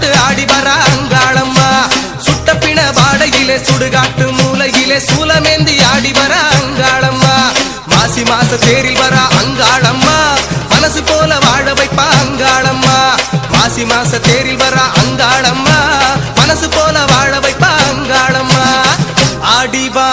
விட்டு போட்டு ஆடி வர அங்காளம்மா. சுட்ட பிண வாடையிலே சுடுகாட்டு மூலையிலே சூலமேந்தி ஆடி வர அங்காளம்மா. மாசி மாச தேரில் வர அங்காளம்மா. மனசு போல வாழ வைப்பா அங்காளம்மா. மாசி மாச தேரில் வர அங்காளம்மா. மனசு போல வாழ வைப்பா அங்காளம்மா. ஆடிவா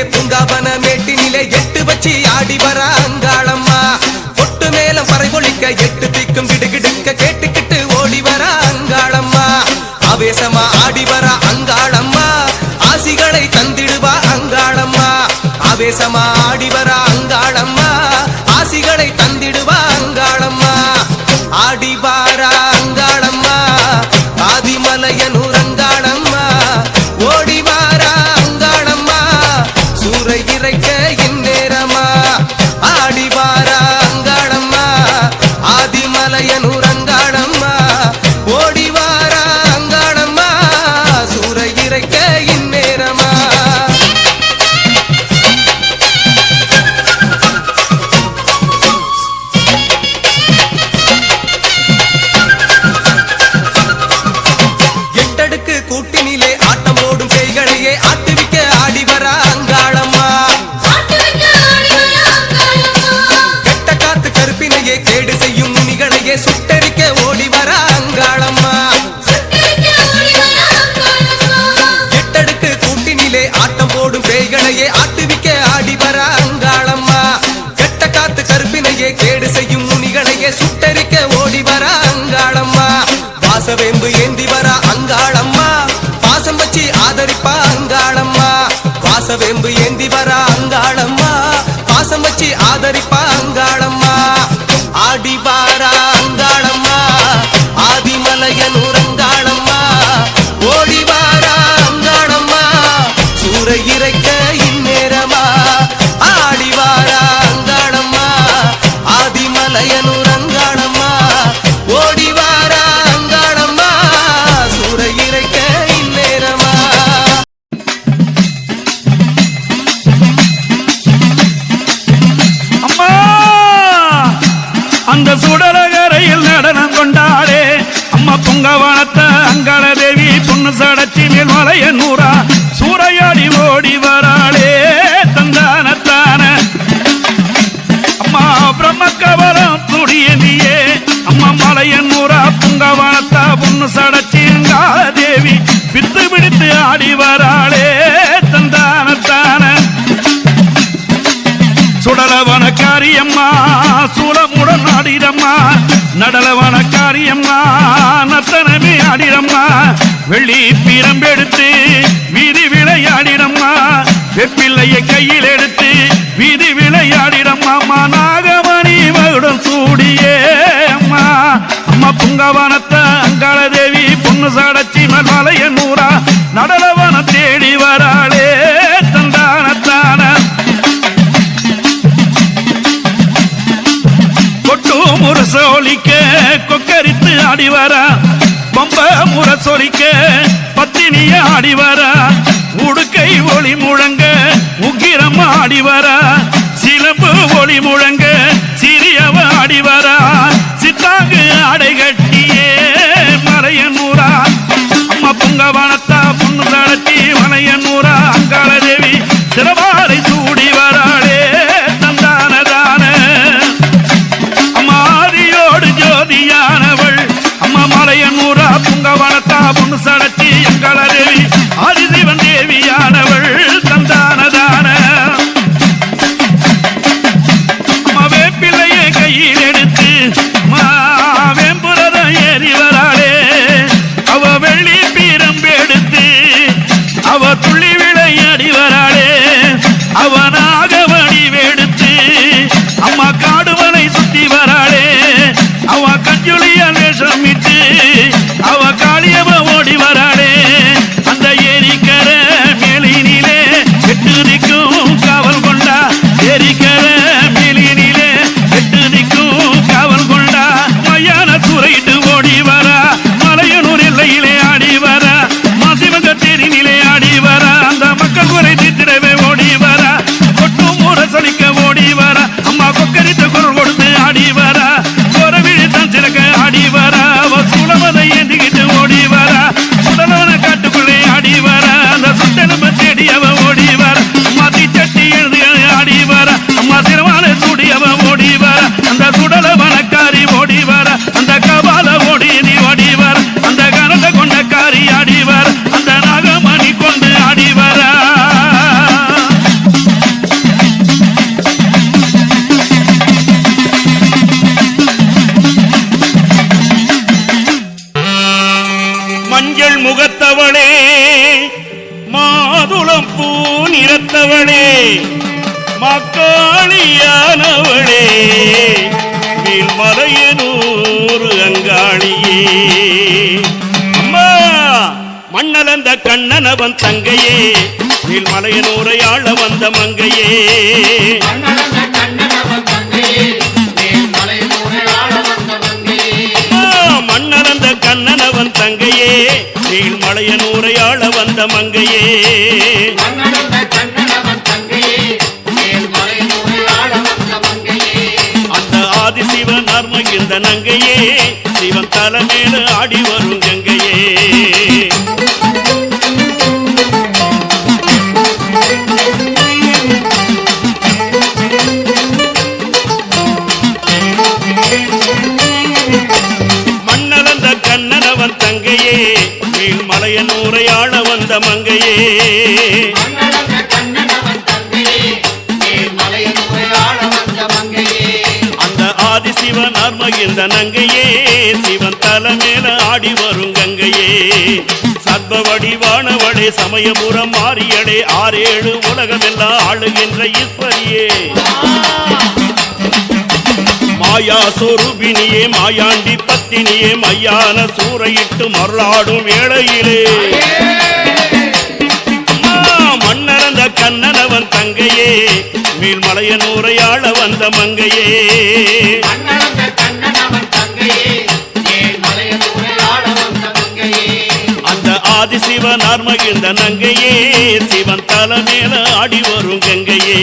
காட்டினிலே பூங்காவன மேட்டினிலே எட்டு வச்சு ஆடி வர அங்காளம்மா. கொட்டு மேளம் பறை ஒழிக்க எட்டு திக்கும் கிடுகிடுக்க கேட்டுக்கிட்டு ஓடி வர அங்காளம்மா. ஆவேசமா ஆடி வர அங்காளம்மா. ஆசிகளை தந்திடுவா அங்காளம்மா. ஆவேசமா ஆடி வரா நூறா பொண்ணு சடச்சிங்கா தேவி. பித்து பிடித்து ஆடி வராளே தந்தானத்தான சுடலவன காரியம்மா சூலமுடன் ஆடிடம்மா. நடலவன காரியம்மா நத்தனமே ஆடிடம்மா. வெள்ளி பீரம்பெடுத்து வீதி விளையாடிடம்மா. வெப்பிள்ளையை கையில் எடுத்து வீதி விளையாடிடம்மா. நாகமணி மகுடன் சூடியே. அம்மா புங்கவனத்த அங்காள தேவி பொண்ணு சாடச்சி மலைய நூறா நடனவன தேடி வராளே தந்தானத்தான. கொட்டு முரச முரசொலிக்க கொக்கரித்து ஆடிவரா. பொம்ப முரச முரசொலிக்க பத்தினிய ஆடிவரா. உடுக்கை ஒளி முழங்க உக்கிரம் ஆடிவரா. சிலம்பு ஒளி முழங்க சிறியவ ஆடிவரா. மனத்தாங்கு அடை கட்டியே மலையனூரா அம்மா பொங்க வனத்தா பொண்ணு தளர்த்தி மலையனூரா அங்காள தேவி சிறவாரை சூடி வராளே தந்தான தான. அம்மாதியோடு ஜோதியானவள் அம்மா மலையனூரா பொங்க வனத்தா பொண்ணு சடத்தி அங்காள தேவி தேவியானவள் தந்தான Hava கண்ணனவன் தங்கையே நீல் உரையாள வந்த மங்கையே. மன்னரந்த கண்ணனவன் தங்கையே நீல் மலையனூரையாள வந்த மங்கையே. அந்த ஆதிசிவன் அர்மகிந்த நங்கையே சிவன் தலைமையில ஆடி வருங்க. அந்த ஆதி சிவன் அர்மகிழ்ந்த நங்கையே சிவன் தலைமையில ஆடி வரும் கங்கையே. சர்வ வடிவானவளே சமயபுரம் மாறியடே ஆறேழு உலகமெல்லாம் ஆளுகின்ற ஈஸ்வரியே மாயா சொரூபினியே மாயாண்டி பத்தினியே மையான சூறையிட்டு மருளாடும் வேளையிலே வந்த கண்ணனவன் தங்கையே மீள்மலைய நூறையாள வந்த மங்கையே. அந்த ஆதி சிவனார் மகிழ்ந்த நங்கையே சிவன் தலை ஆடி வரும் கங்கையே.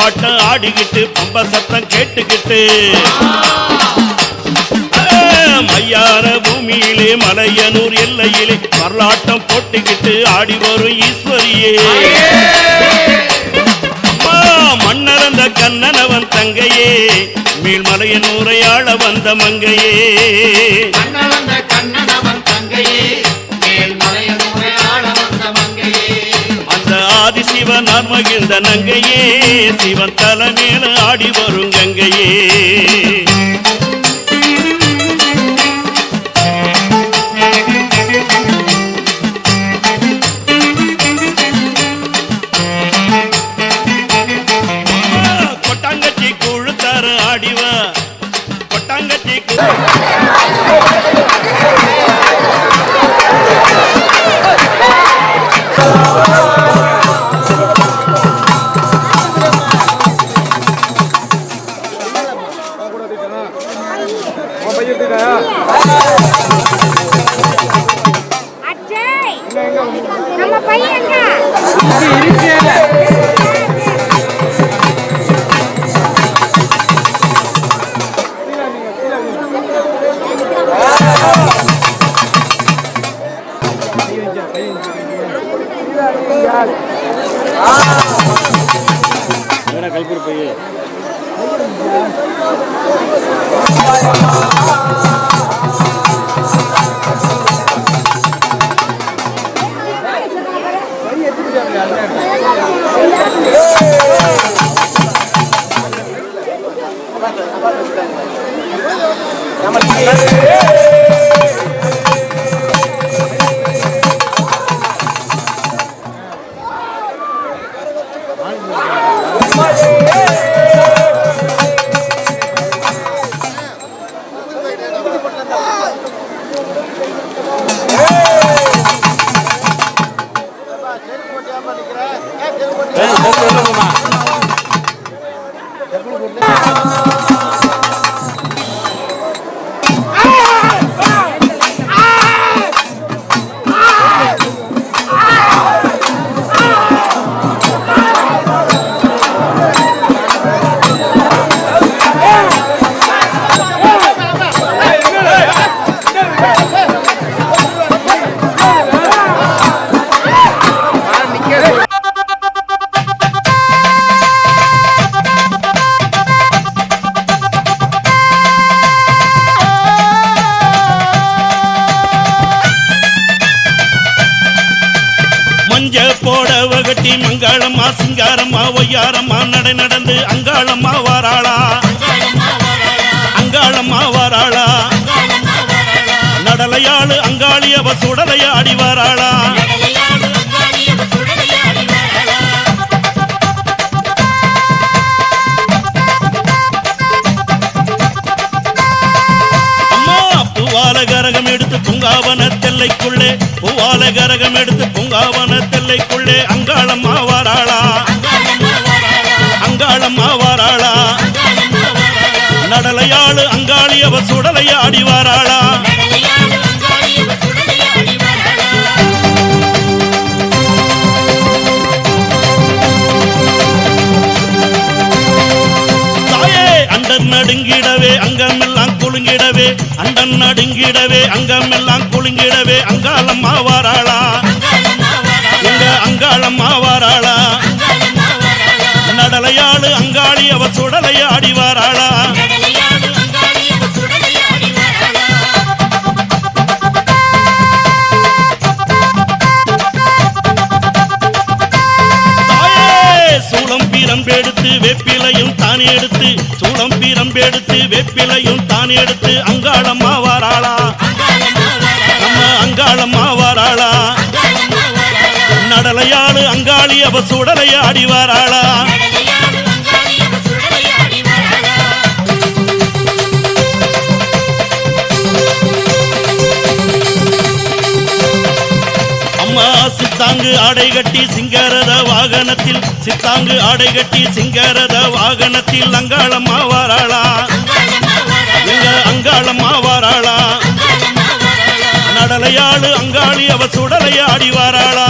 பாட்டம் ஆடிக்கிட்டு பம்ப சத்தம் கேட்டுக்கிட்டு. மையார பூமியிலே மலையனூர் எல்லையிலே வரலாட்டம் போட்டுக்கிட்டு ஆடி வரும் ஈஸ்வரியே. மன்னரந்த கண்ணனவன் தங்கையே. மேல்மலையன் உரையாட வந்த மங்கையே. நான் மகிழ்ந்த நங்கையே. சிவன் தலைமையில ஆடி வரும் கங்கையே. கொட்டாங்கச்சி குழுத்தார ஆடிவா. கொட்டாங்கச்சி மஞ்ச சிங்காரம்மா ஒய்யாரம்மா நடை நடந்து அங்காளம்மா வாராளா? அங்காளம்மா வாராளா? நடலையாளு அங்காளி அவ சுடலையாடி வாராளா? அம்மா பூவால கரகம் எடுத்து பூங்காவன தெல்லைக்குள்ளே பூவால கரகம் எடுத்து பூங்காவன கோட்டைக்குள்ளே அங்காளம்மா வாராளா அங்காளம்மா வாராளா நடலையாளு அங்காளி அவ சுடலையாடி வாராளா நடுங்கிடவே அங்கமெல்லாம் குலுங்கிடவே அண்டன் நடுங்கிடவே அங்கமெல்லாம் குலுங்கிடவே அங்காளம்மா வாராளா அங்காளம்மா வாராளா. நடலையாளு அங்காளி அவ சுடலை ஆடி வாராளா. தாயே வெப்பிலையும் தான் எடுத்து சூளம் பீரம்பெடுத்து வெப்பிலையும் தான் எடுத்து அங்காளம்மா வாராளா. அங்காளி அவ சுடலையாடி வாராளா? அம்மா சித்தாங்கு ஆடை கட்டி சிங்காரத வாகனத்தில் சித்தாங்கு ஆடை கட்டி சிங்காரத வாகனத்தில் அங்காளம்மா வாராளா? எங்க அங்காளம்மா வாராளா? நடலையாளு அங்காளி அவ சுடலையாடி வாராளா?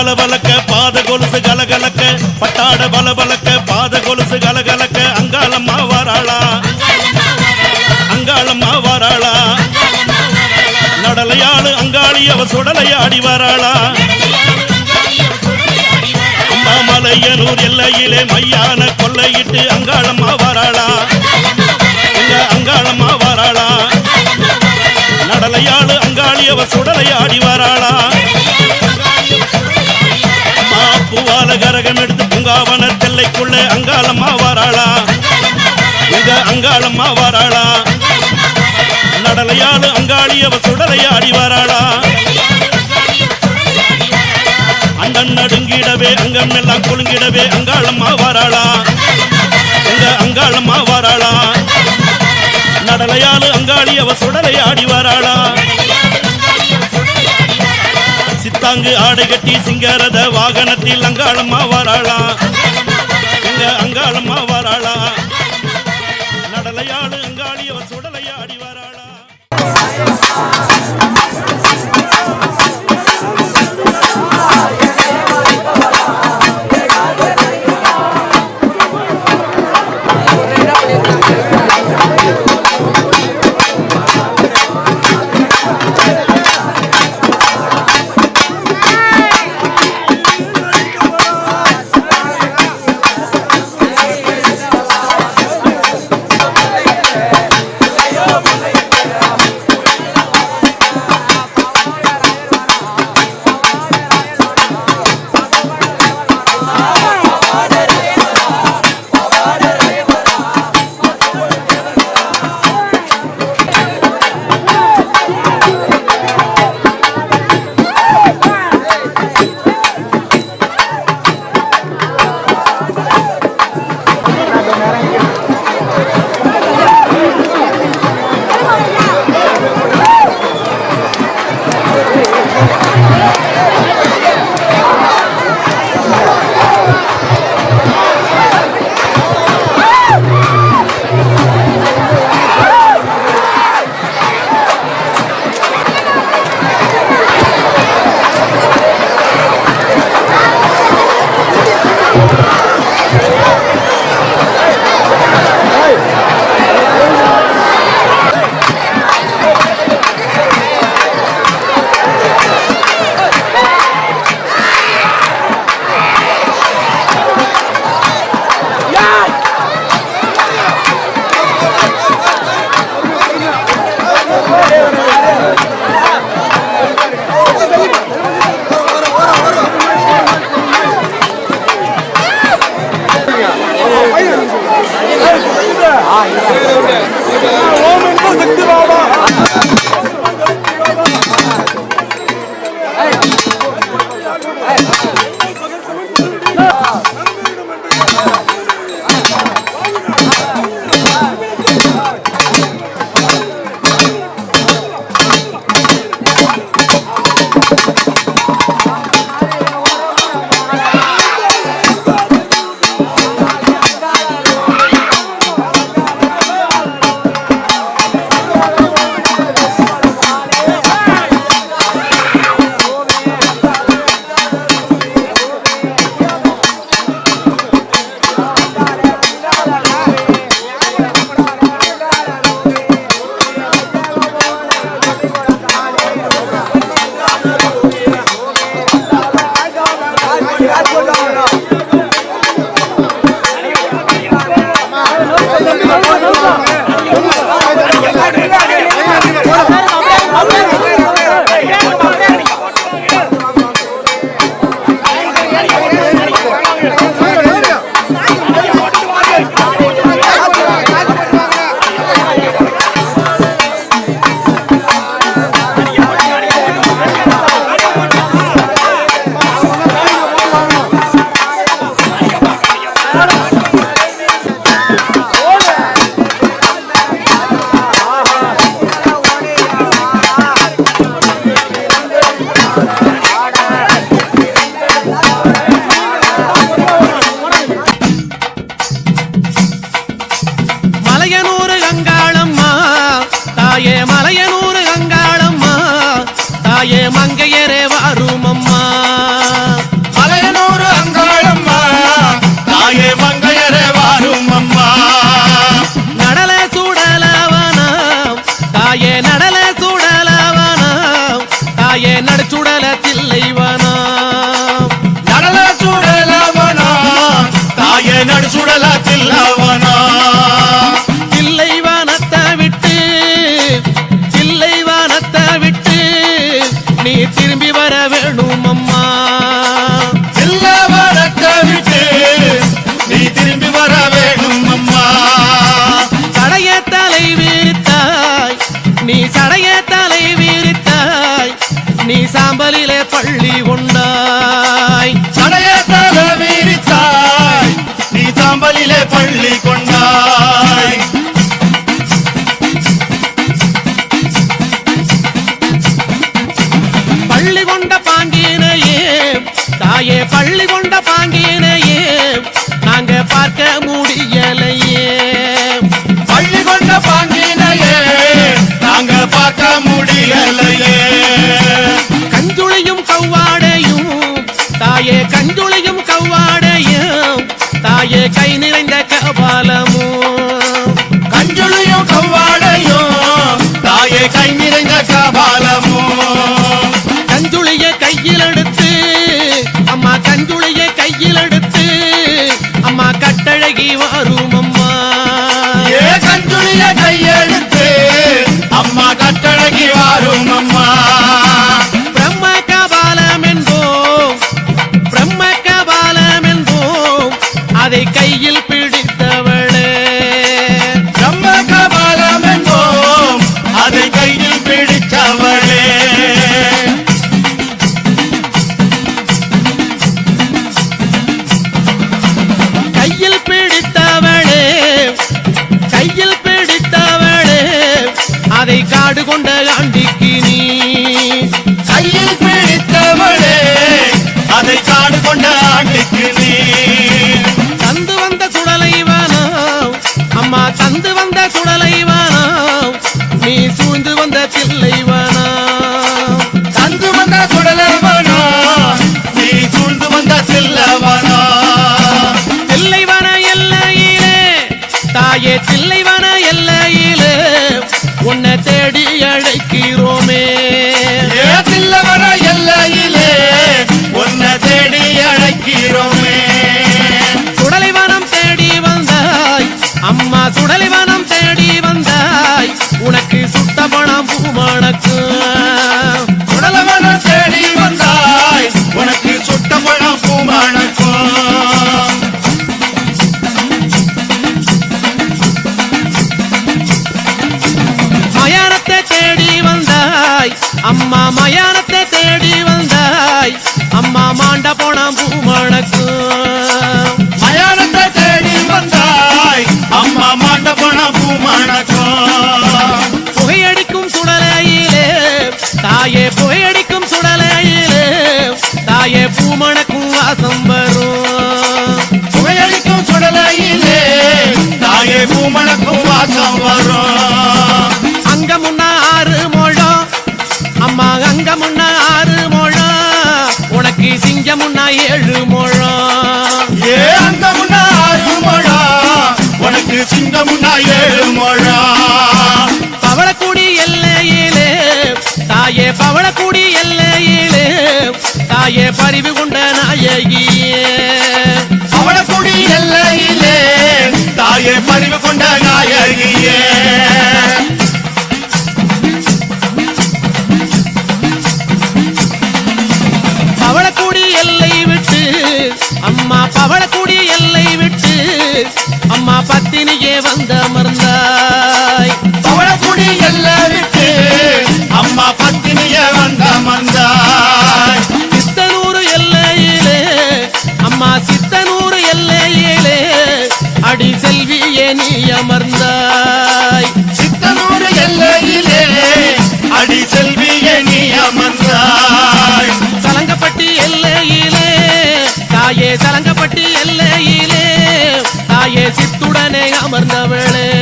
பல பலக்க பாத கொலுசு கலகலக்க பட்டாட பல பலக்க பாத கொலுசு கலகலக்க அங்காளம்மா வாராளா அங்காளம்மா வாராளா நடலையாளு அங்காளி அவ சுடலையாடி வாராளா. அம்மாமலையனூர் எல்லையிலே மையான கொள்ளையிட்டு அங்காளம்மா வாராளா எங்க அங்காளம்மா வாராளா நடலையாளு அங்காளி அவ சுடலையாடி வாராளா. பூங்காவன தெல்லைக்குள்ளே அங்காளம்மா வாராளா எங்க அங்காளம்மா வாராளா நடலையாளு அங்காளி அவ சுடலையாடி வாராளா அண்டன் நடுங்கிடவே அங்கம் எல்லாம் குலுங்கிடவே அங்காளம்மா வாராளா எங்க அங்காளம்மா வாராளா நடலையாளு அங்காளி அவ சுடலையாடி வாராளா தாங்கு ஆடை கட்டி சிங்காரத வாகனத்தில் அங்காளம்மா வராளா. எங்க அங்காளம்மா வராளா. நடலையாடு அங்காளி அவர் சுடலையாடி வராளா. கண்டாயே கை நிறைந்த கபாலமும் கஞ்சுளையும் கவ்வாடையும் தாயே கை நிறைந்த கபாலமும் பூமணக்கும் வாசம் வரும். அங்க முன்ன ஆறு மோழம் அம்மா அங்க முன்ன ஆறு மோழம் உனக்கு சிங்க முன்னா ஏழு மோழம் ஏ அங்க முன்ன ஆறு மோழம் உனக்கு சிங்க முன்னா ஏழு மோழம் பவளக்குடி எல்லையிலே தாயே பவளக்குடி எல்லையிலே தாயே பறிவு கொண்ட நாயகியே. பவளக்குடி எல்லையிலே பணிவு கொண்ட நாயகியே. பவளக்குடி எல்லை விட்டு அம்மா பவளக்குடி எல்லை விட்டு அம்மா பத்தினியே வந்த மருந்தாய். பவளக்குடி எல்லை விட்டு മനസ്സിത്തുടനെ അമർന്നവളെ.